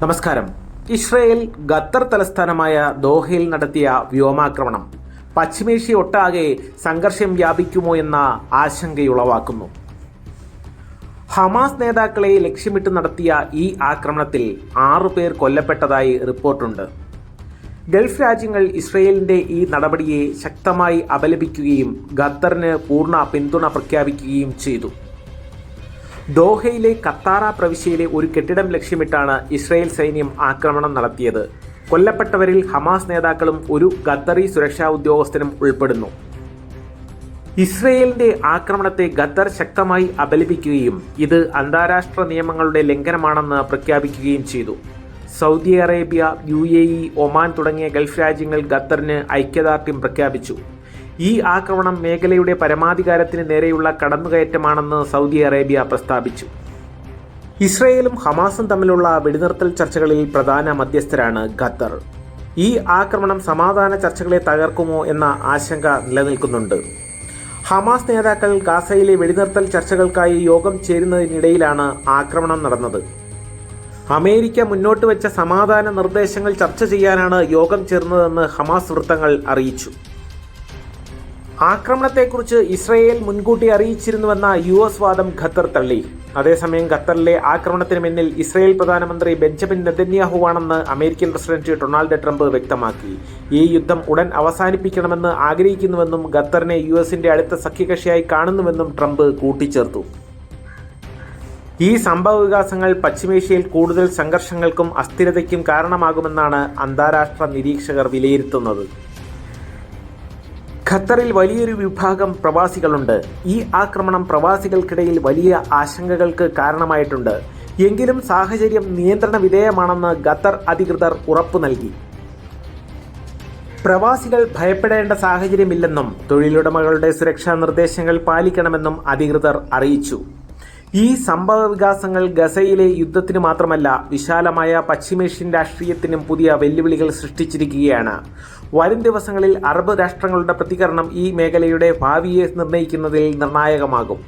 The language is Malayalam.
നമസ്കാരം. ഇസ്രയേൽ ഖത്തർ തലസ്ഥാനമായ ദോഹയിൽ നടത്തിയ വ്യോമാക്രമണം പശ്ചിമേഷ്യ ഒട്ടാകെ സംഘർഷം വ്യാപിക്കുമോ എന്ന ആശങ്കയുളവാക്കുന്നു. ഹമാസ് നേതാക്കളെ ലക്ഷ്യമിട്ട് നടത്തിയ ഈ ആക്രമണത്തിൽ ആറു പേർ കൊല്ലപ്പെട്ടതായി റിപ്പോർട്ടുണ്ട്. ഗൾഫ് രാജ്യങ്ങൾ ഇസ്രയേലിന്റെ ഈ നടപടിയെ ശക്തമായി അപലപിക്കുകയും ഖത്തറിന് പൂർണ പിന്തുണ പ്രഖ്യാപിക്കുകയും ചെയ്തു. ദോഹയിലെ കത്താറ പ്രവിശ്യയിലെ ഒരു കെട്ടിടം ലക്ഷ്യമിട്ടാണ് ഇസ്രായേൽ സൈന്യം ആക്രമണം നടത്തിയത്. കൊല്ലപ്പെട്ടവരിൽ ഹമാസ് നേതാക്കളും ഒരു ഖത്തറി സുരക്ഷാ ഉദ്യോഗസ്ഥനും ഉൾപ്പെടുന്നു. ഇസ്രയേലിന്റെ ആക്രമണത്തെ ഖത്തർ ശക്തമായി അപലപിക്കുകയും ഇത് അന്താരാഷ്ട്ര നിയമങ്ങളുടെ ലംഘനമാണെന്ന് പ്രഖ്യാപിക്കുകയും ചെയ്തു. സൗദി അറേബ്യ യു ഒമാൻ തുടങ്ങിയ ഗൾഫ് രാജ്യങ്ങൾ ഖത്തറിന് ഐക്യദാർഢ്യം പ്രഖ്യാപിച്ചു. ഈ ആക്രമണം മേഖലയുടെ പരമാധികാരത്തിന് നേരെയുള്ള കടന്നുകയറ്റമാണെന്ന് സൗദി അറേബ്യ പ്രസ്താവിച്ചു. ഇസ്രയേലും ഹമാസും തമ്മിലുള്ള വെടിനിർത്തൽ ചർച്ചകളിൽ പ്രധാന മധ്യസ്ഥരാണ് ഖത്തർ. ഈ ആക്രമണം സമാധാന ചർച്ചകളെ തകർക്കുമോ എന്ന ആശങ്ക നിലനിൽക്കുന്നുണ്ട്. ഹമാസ് നേതാക്കൾ ഗാസയിലെ വെടിനിർത്തൽ ചർച്ചകൾക്കായി യോഗം ചേരുന്നതിനിടയിലാണ് ആക്രമണം നടന്നത്. അമേരിക്ക മുന്നോട്ട് വെച്ച സമാധാന നിർദ്ദേശങ്ങൾ ചർച്ച ചെയ്യാനാണ് യോഗം ചേർന്നതെന്ന് ഹമാസ് വൃത്തങ്ങൾ അറിയിച്ചു. ആക്രമണത്തെക്കുറിച്ച് ഇസ്രയേൽ മുൻകൂട്ടി അറിയിച്ചിരുന്നുവെന്ന യു എസ് വാദം ഖത്തർ തള്ളി. അതേസമയം ഖത്തറിലെ ആക്രമണത്തിന് പിന്നിൽ ഇസ്രയേൽ പ്രധാനമന്ത്രി ബെഞ്ചമിൻ നെതന്യാഹുവാണെന്ന് അമേരിക്കൻ പ്രസിഡന്റ് ഡൊണാൾഡ് ട്രംപ് വ്യക്തമാക്കി. ഈ യുദ്ധം ഉടൻ അവസാനിപ്പിക്കണമെന്ന് ആഗ്രഹിക്കുന്നുവെന്നും ഖത്തറിനെ യു എസിന്റെ അടുത്ത സഖ്യകക്ഷിയായി കാണുന്നുവെന്നും ട്രംപ് കൂട്ടിച്ചേർത്തു. ഈ സംഭവ വികാസങ്ങൾ പശ്ചിമേഷ്യയിൽ കൂടുതൽ സംഘർഷങ്ങൾക്കും അസ്ഥിരതയ്ക്കും കാരണമാകുമെന്നാണ് അന്താരാഷ്ട്ര നിരീക്ഷകർ വിലയിരുത്തുന്നത്. ഖത്തറിൽ വലിയൊരു വിഭാഗം പ്രവാസികളുണ്ട്. ഈ ആക്രമണം പ്രവാസികൾക്കിടയിൽ വലിയ ആശങ്കകൾക്ക് കാരണമായിട്ടുണ്ട്. എങ്കിലും സാഹചര്യം നിയന്ത്രണ വിധേയമാണെന്ന് ഖത്തർ അധികൃതർ ഉറപ്പു നൽകി. പ്രവാസികൾ ഭയപ്പെടേണ്ട സാഹചര്യമില്ലെന്നും തൊഴിലുടമകളുടെ സുരക്ഷാ നിർദ്ദേശങ്ങൾ പാലിക്കണമെന്നും അധികൃതർ അറിയിച്ചു. ഈ സംഭവ വികാസങ്ങൾ ഗസയിലെ യുദ്ധത്തിന് മാത്രമല്ല വിശാലമായ പശ്ചിമേഷ്യൻ രാഷ്ട്രീയത്തിനും പുതിയ വെല്ലുവിളികൾ സൃഷ്ടിച്ചിരിക്കുകയാണ്. വരും ദിവസങ്ങളിൽ അറബ് രാഷ്ട്രങ്ങളുടെ പ്രതികരണം ഈ മേഖലയുടെ ഭാവിയെ നിർണയിക്കുന്നതിൽ നിർണായകമാകും.